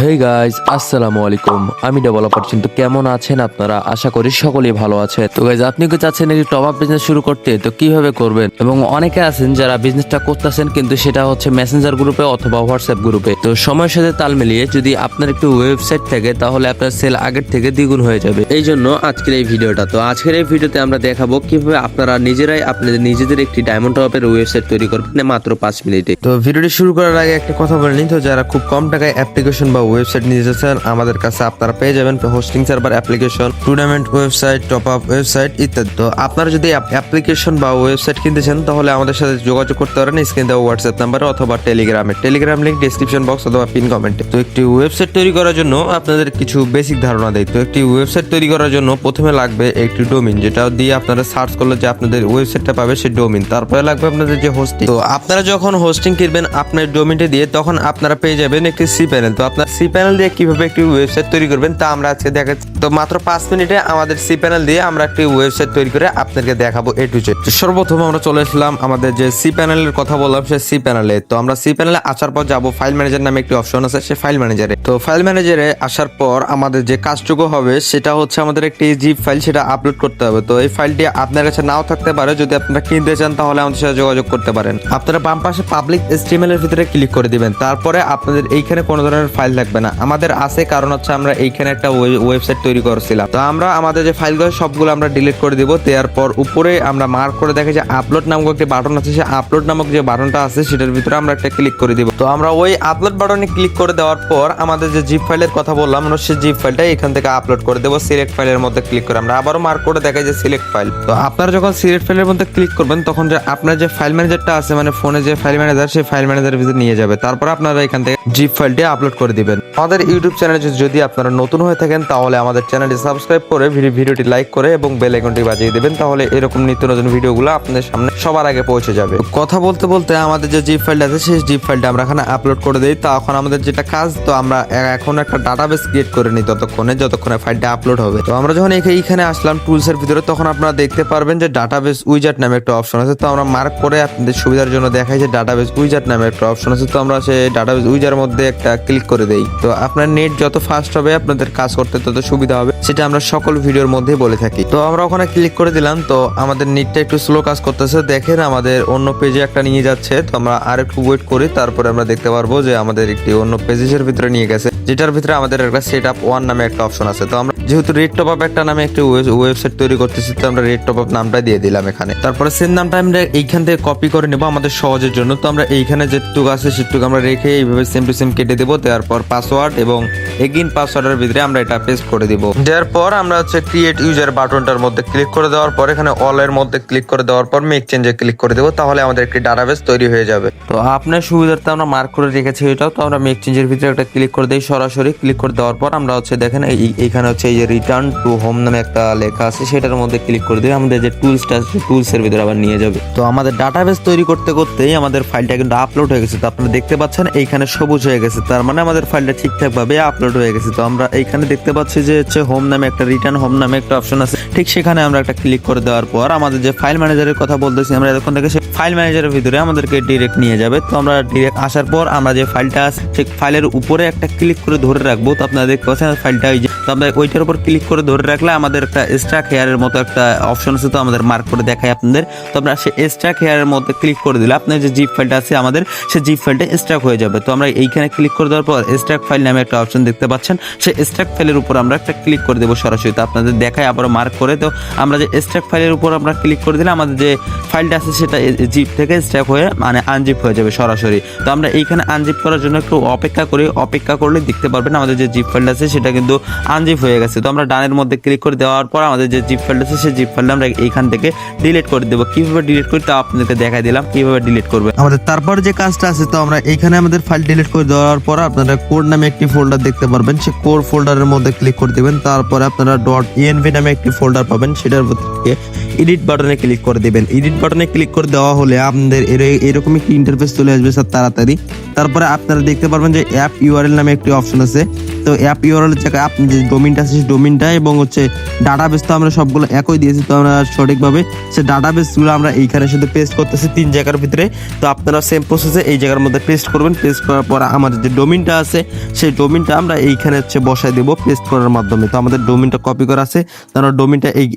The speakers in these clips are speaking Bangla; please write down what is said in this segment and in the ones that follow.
হে গাইজ আসসালামু আলাইকুম। আমি ডেভেলপার কিন্তু কেমন আছেন আপনারা? আশা করি সকলেই ভালো আছেন। তো গাইজ আপনি কি চাচ্ছেন একটি টপ আপ বিজনেস শুরু করতে? তো কীভাবে করবেন? এবং অনেকে আছেন যারা বিজনেসটা করতেছেন, কিন্তু সেটা হচ্ছে মেসেঞ্জার গ্রুপে অথবা হোয়াটসঅ্যাপ গ্রুপে তো সময়ের সাথে তাল মিলিয়ে যদি আপনার একটু ওয়েবসাইট থাকে, তাহলে আপনার সেল আগের থেকে দ্বিগুণ হয়ে যাবে। এই জন্য আজকের এই ভিডিওটা। তো আজকের এই ভিডিওতে আমরা দেখাবো কীভাবে আপনারা নিজেরাই আপনাদের নিজেদের একটি ডায়মন্ড টপের ওয়েবসাইট তৈরি করবেন মাত্র পাঁচ মিনিটে। তো ভিডিওটি শুরু করার আগে একটা কথা বলে নিই। তো যারা খুব কম টাকায় অ্যাপ্লিকেশন বা ওয়েবসাইট নিতে চাচ্ছেন আমাদের কাছে আপনারা পেয়ে যাবেন hosting server application tournament website top up website ইত্যাদি। তো আপনারা যদি অ্যাপ্লিকেশন বা ওয়েবসাইট কিনতে চান, তাহলে আমাদের সাথে যোগাযোগ করতে পারেন, স্ক্রিন দেওয়া হোয়াটসঅ্যাপ নাম্বারে অথবা টেলিগ্রামে টেলিগ্রাম লিঙ্ক ডিসক্রিপশন বক্স অথবা পিন কমেন্টে তো একটি ওয়েবসাইট তৈরি করার জন্য আপনাদের কিছু বেসিক ধারণা দেয় তো একটি ওয়েবসাইট তৈরি করার জন্য প্রথমে লাগবে একটি ডোমিন যেটা দিয়ে আপনারা সার্চ করলে যে আপনাদের ওয়েবসাইটটা পাবে, সেই ডোমিন তারপরে লাগবে আপনাদের যে হোস্টিং তো আপনারা যখন হোস্টিং কিনবেন, আপনার ডোমিনটা দিয়ে, তখন আপনারা পেয়ে যাবেন একটি সি প্যানেল তো আপনার সি প্যানেল দিয়ে কীভাবে একটি ওয়েবসাইট তৈরি করবেন তা আমরা আজকে দেখাচ্ছি তো মাত্র পাঁচ মিনিটে আমাদের সি প্যানেল দিয়ে আমরা একটি ওয়েবসাইট তৈরি করে আপনাদেরকে দেখাবো এ টু জেড। সর্বপ্রথম আমরা চলে আসলাম আমাদের যে সি প্যানেলের কথা বললাম, সে সি প্যানেলে। তো আমরা সি প্যানেলে আসার পর যাব ফাইল ম্যানেজার নামে একটি অপশন আছে, সে ফাইল ম্যানেজারে। তো ফাইল ম্যানেজারে আসার পর আমাদের যে কাজটুকু হবে, সেটা হচ্ছে আমাদের একটি জিপ ফাইল সেটা আপলোড করতে হবে। তো এই ফাইলটি আপনার কাছে নাও থাকতে পারে, যদি আপনারা কিনতে চান তাহলে আমাদের সাথে যোগাযোগ করতে পারেন। আপনারা বাম পাশে পাবলিক এসটিএমএল এর ভিতরে ক্লিক করে দিবেন। তারপরে আপনাদের এইখানে কোনো ধরনের ফাইল লাগবে না। আমাদের আছে কারণ হচ্ছে আমরা এইখানে একটা ওয়েবসাইট তৈরি করেছিলাম। তো আমরা আমাদের যে ফাইলগুলো সবগুলো আমরা ডিলিট করে দিব। দেওয়ার পর উপরে আমরা মার্ক করে দেখে যে আপলোড নামক একটি বাটন আছে। সেই আপলোড নামক যে বাটনটা আছে, সেটার ভিতরে আমরা একটা ক্লিক করে দিব। তো আমরা ওই আপলোড বাটনে ক্লিক করে দেওয়ার পর আমাদের যে জিপ ফাইলের কথা বললাম, আমরা সেই জিপ ফাইলটা এখান থেকে আপলোড করে দেবো। সিলেক্ট ফাইলের মধ্যে ক্লিক করে আমরা আবারও মার্ক করে দেখাই যে সিলেক্ট ফাইল তো আপনারা যখন সিলেক্ট ফাইলের মধ্যে ক্লিক করবেন, তখন যে আপনার যে ফাইল ম্যানেজারটা আছে মানে ফোনে যে ফাইল ম্যানেজার সেই ফাইল ম্যানেজারের ভিতরে নিয়ে যাবে। তারপর আপনারা এখান থেকে জিপ ফাইলটি আপলোড করে দিবেন। আমাদের ইউটিউব চ্যানেলে যদি আপনারা নতুন হয়ে থাকেন, তাহলে আমাদের চ্যানেলটি সাবস্ক্রাইব করে ভিডি- ভিডিওটি লাইক করে এবং বেল আইকনটি বাজিয়ে দেবেন, তাহলে এরকম নিত্য নতুন ভিডিওগুলো আপনাদের সামনে সবার আগে পৌঁছে যাবে। কথা বলতে বলতে আমাদের যে জিপ ফাইলটা আছে, সেই জিপ ফাইলটা আমরা এখানে আপলোড করে দিই। তখন আমাদের যেটা কাজ, তো আমরা এখন একটা ডাটাবেস ক্রিয়েট করে নিই ততক্ষণে, যতক্ষণে ফাইলটা আপলোড হবে। তো আমরা যখন এখা- এইখানে আসলাম টুলস এর ভিতরে, তখন আপনারা দেখতে পারবেন যে ডাটাবেস উইজার্ট নামে একটা অপশন আছে। তো আমরা মার্ক করে আপনাদের সুবিধার জন্য দেখাই যে ডাটাবেস উইজার্ট নামে একটা অপশন আছে। তো আমরা সেই ডাটাবেস উইজার মধ্যে একটা ক্লিক করে দেই। তো আপনার নেট যত ফাস্ট হবে, আপনাদের কাজ করতে তত সুবিধা হবে। সেটা আমরা সকল ভিডিওর মধ্যে বলে থাকি। তো আমরা ওখানে ক্লিক করে দিলাম, তো আমাদের নেটটা একটু স্লো কাজ করতেছে। দেখেন আমাদের অন্য পেজে একটা নিয়ে যাচ্ছে, তো আমরা আর একটু ওয়েট করি, তারপরে আমরা দেখতে পারব যে আমাদের একটি অন্য পেজেসের ভিতরে নিয়ে গেছে, যেটার ভিতরে আমাদের একটা সেট আপ ওয়ান নামে একটা অপশন আছে। তো আমরা যেহেতু রেড টপ আপ একটা নামে একটি ওয়েবসাইট তৈরি করতেছি, তো আমরা রেড টপ আপ নামটা দিয়ে দিলাম এখানে। তারপরে সেম নামটা আমরা এইখান থেকে কপি করে নেব আমাদের সহজের জন্য। তো আমরা এইখানে যেটুকু আছে সেটুকু আমরা রেখে এইভাবে সেম টু সেম কেটে দেবো দেওয়ার পর পাসওয়ার্ড এবং এগিন পাসওয়ার্ডের ভিতরে আমরা এটা পেস্ট করে দিব। দেওয়ার পর আমরা হচ্ছে ক্রিয়েট ইউজার বাটনটার মধ্যে ক্লিক করে দেওয়ার পর, এখানে অল এর মধ্যে ক্লিক করে দেওয়ার পর মেক চেঞ্জে ক্লিক করে দেবো, তাহলে আমাদের একটি ডাটাবেস তৈরি হয়ে যাবে। তো আপনার সুবিধার্থে আমরা মার্ক করে রেখেছি এটাও, তো আমরা মেক চেঞ্জের ভিতরে একটা ক্লিক করে দিই। সরাসরি ক্লিক করে দেওয়ার পর আমরা হচ্ছে দেখেন এই- এইখানে হচ্ছে এই যে রিটার্ন টু হোম নামে একটা লেখা আছে, সেটার মধ্যে ক্লিক করে দিই আমাদের যে টুলসটা আছে টুলস এর ভিতরে আবার নিয়ে যাবে। তো আমাদের ডাটাবেস তৈরি করতে করতেই আমাদের ফাইলটা কিন্তু আপলোড হয়ে গেছে। তো আপনারা দেখতে পাচ্ছেন, এইখানে সবুজ হয়ে গেছে। তার মানে আমাদের ফাইলটা ঠিকঠাক ভাবে আপলোড হয়ে গেছে। তো আমরা এইখানে দেখতে পাচ্ছি যে হচ্ছে হোম নামে একটা রিটার্ন হোম নামে একটা অপশন আছে। ঠিক সেখানে আমরা একটা ক্লিক করে দেওয়ার পর আমাদের যে ফাইল ম্যানেজারের কথা বলতেছি, আমরা এতক্ষণ থেকে ফাইল ম্যানেজারের ভিতরে আমাদেরকে ডিরেক্ট নিয়ে যাবে। তো আমরা ডিরেক্ট আসার পর আমরা যে ফাইলটা আছে, সেই ফাইলের উপরে একটা ক্লিক করে ধরে রাখব। তো আপনারা দেখতে পাচ্ছেন ফাইলটা ওই যে, তো আমরা উপর ক্লিক করে ধরে রাখলে আমাদের একটা স্ট্রাক হেয়ারের মতো একটা অপশন আছে তো আমাদের মার্ক করে দেখায় আপনাদের। তো আমরা সেই স্ট্রাক হেয়ারের মধ্যে ক্লিক করে দিলে আপনার যে জিপ ফাইলটা আছে আমাদের, সেই জিপ ফাইলটা স্ট্রাক হয়ে যাবে। তো আমরা এইখানে ক্লিক করে দেওয়ার পর স্ট্রাক ফাইল নামে একটা অপশন দেখতে পাচ্ছেন। সেই স্ট্রাক ফাইলের উপর আমরা একটা ক্লিক করে দেবো সরাসরি। তো আপনাদের দেখায় আবার মার্ক করে। তো আমরা যে স্ট্রাক ফাইলের উপর আমরা ক্লিক করে দিলে আমাদের যে ফাইলটা আছে সেটা জিপ থেকে স্ট্রাক হয়ে মানে আনজিপ হয়ে যাবে সরাসরি। তো আমরা এইখানে আনজিপ করার জন্য একটু অপেক্ষা করি। অপেক্ষা করলে দেখতে পারবেন আমাদের যে জিপ ফাইলটা আছে সেটা কিন্তু আনজিপ হয়ে গেছে। তো আমরা ডানের মধ্যে ক্লিক করে দেওয়ার পর আমাদের যে জিপ ফাইলটা আছে, সেই জিপ ফাইলটা আমরা এইখান থেকে ডিলিট করে দেবো। কীভাবে ডিলিট করি তা আপনাদেরকে দেখাই দিলাম, কীভাবে ডিলিট করবে। আমাদের তারপর যে কাজটা আছে, তো আমরা এখানে আমাদের ফাইল ডিলিট করে দেওয়ার পর আপনারা কোড নামে একটি ফোল্ডার দেখতে পারবেন। সেই কোড ফোল্ডারের মধ্যে ক্লিক করে দেবেন। তারপরে আপনারা ডট ইএনভি নামে একটি ফোল্ডার পাবেন। সেটার থেকে এডিট বাটনে ক্লিক করে দেবেন। এডিট বাটনে ক্লিক করে দেওয়া হলে আপনাদের এর- এরকম একটি ইন্টারফেস চলে আসবে স্যার তাড়াতাড়ি। তারপরে আপনারা দেখতে পারবেন যে অ্যাপ ইউআরএল নামে একটি অপশন আছে। তো অ্যাপ ইউআরএল জায়গায় আপনি যে ডোমিনটা আছে সেই ডোমিনটা এবং হচ্ছে ডাটাবেস তো আমরা সবগুলো একই দিয়েছি, তো আমরা সঠিকভাবে সে ডাটাবেসগুলো আমরা এইখানে শুধু পেস্ট করতেছি তিন জায়গার ভিতরে। তো আপনারা সেম প্রসেসে এই জায়গার মধ্যে পেস্ট করবেন। পেস্ট করার পর আমাদের যে ডোমিনটা আছে, সেই ডোমিনটা আমরা এইখানে হচ্ছে বসায় দেবো পেস্ট করার মাধ্যমে। তো আমাদের ডোমিনটা কপি করা আছে। তারপর ডোমিনটা এই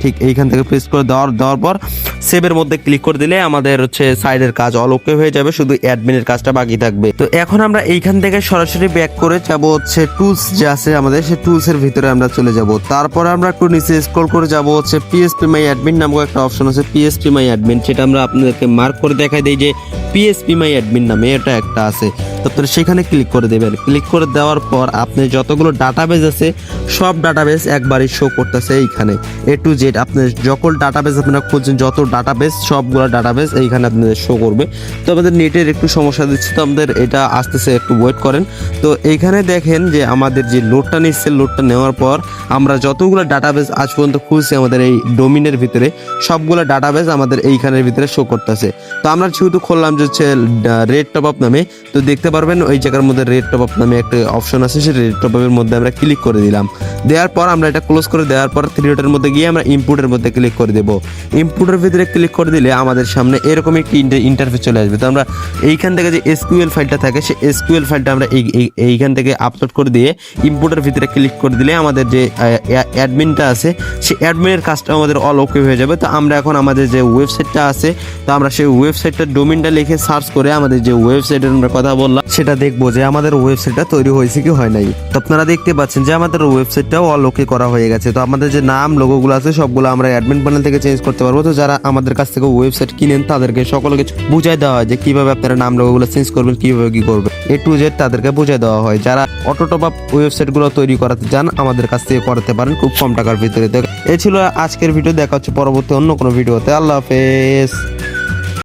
ঠিক এইখান থেকে পেস্ট করে দেওয়ার দেওয়ার পর সেভের মধ্যে ক্লিক করে দিলে আমাদের হচ্ছে সাইডের কাজ অল ওকে হয়ে যাবে, শুধু অ্যাডমিনের কাজটা বাকি থাকবে। তো এখন আমরা এইখান থেকে সরাসরি ব্যাক করে যাব হচ্ছে টুলস যে আছে আমাদের, সেই টুলস এর ভিতরে আমরা চলে যাব। তারপর আমরা একটু নিচে স্ক্রল করে যাব হচ্ছে পিএসপি মাই অ্যাডমিন নামক একটা অপশন আছে পিএসপি মাই অ্যাডমিন সেটা আমরা আপনাদেরকে মার্ক করে দেখাই দেই যে পিএসপি মাই অ্যাডমিন নামে এটা একটা আছে। তো আপনারা সেখানে ক্লিক করে দেবেন। ক্লিক করে দেওয়ার পর আপনি যতগুলো ডাটাবেজ আছে, সব ডাটাবেজ একবারই শো করতেছে এইখানে। এ টু জেড আপনি যখন ডাটাবেজ আপনারা খুঁজছেন, যত ডাটাবেজ সবগুলো ডাটাবেজ এইখানে আপনাদের শো করবে। তো আমাদের নেটের একটু সমস্যা দিচ্ছে, তো আমাদের এটা আসতেছে একটু ওয়েট করেন। তো এইখানে দেখেন যে আমাদের যে লোডটা নিচ্ছে লোডটা নেওয়ার পর আমরা যতগুলো ডাটাবেজ আজ পর্যন্ত খুঁজছি আমাদের এই ডোমিনের ভিতরে, সবগুলো ডাটাবেজ আমাদের এইখানের ভিতরে শো করতেছে। তো আমরা যেহেতু খুললাম যে হচ্ছে রেড টপ আপ নামে, তো দেখতে পারবেন। ওই জায়গার মধ্যে রেড টপ আপ নামে একটা অপশন আছে, সেই রেড টপ আপের মধ্যে আমরা ক্লিক করে দিলাম। দেওয়ার পর আমরা এটা ক্লোজ করে দেওয়ার পর থ্রি ডটের মধ্যে গিয়ে আমরা ইনপুটের মধ্যে ক্লিক করে দেবো। ইনপুটের ভিতরে ক্লিক করে দিলে আমাদের সামনে এরকম একটি ইন্টারফেস চলে আসবে। তো আমরা এইখান থেকে যে এসকিউএল ফাইলটা থাকে, সেই এসকিউএল ফাইলটা আমরা এই এই- এইখান থেকে আপলোড করে দিয়ে ইনপুটের ভিতরে ক্লিক করে দিলে আমাদের যে অ্যাডমিনটা আছে, সেই অ্যাডমিনের কাজটা আমাদের অল ওকে হয়ে যাবে। তো আমরা এখন আমাদের যে ওয়েবসাইটটা আছে, তো আমরা সেই ওয়েবসাইটটার ডোমিনটা লিখে সার্চ করে আমাদের যে ওয়েবসাইটের আমরা কথা বললাম সেটা দেখব যে আমাদের ওয়েবসাইটটা তৈরি হয়েছে কি হয় নাই। তো আপনারা দেখতে পাচ্ছেন যে আমাদের ওয়েবসাইটটাও অল ওকে করা হয়ে গেছে। তো আমাদের যে নাম লোগোগুলো আছে, সবগুলো আমরা অ্যাডমিন প্যানেল থেকে চেঞ্জ করতে পারব। তো যারা আমাদের কাছ থেকে ওয়েবসাইট কিনেন, তাদেরকে সকলকে বুঝাই দেওয়া হয় যে কীভাবে আপনারা নাম লোগোগুলো চেঞ্জ করবেন, কীভাবে কি করবেন। এ টু জেড তাদেরকে বুঝাই দেওয়া হয়। যারা অটো টপ আপ ওয়েবসাইটগুলো তৈরি করাতে চান, আমাদের কাছ থেকে করাতে পারেন খুব কম টাকার ভিতরে। এই ছিল আজকের ভিডিও দেখা হচ্ছে পরবর্তী অন্য কোনো ভিডিওতে আল্লাহ হাফেজ।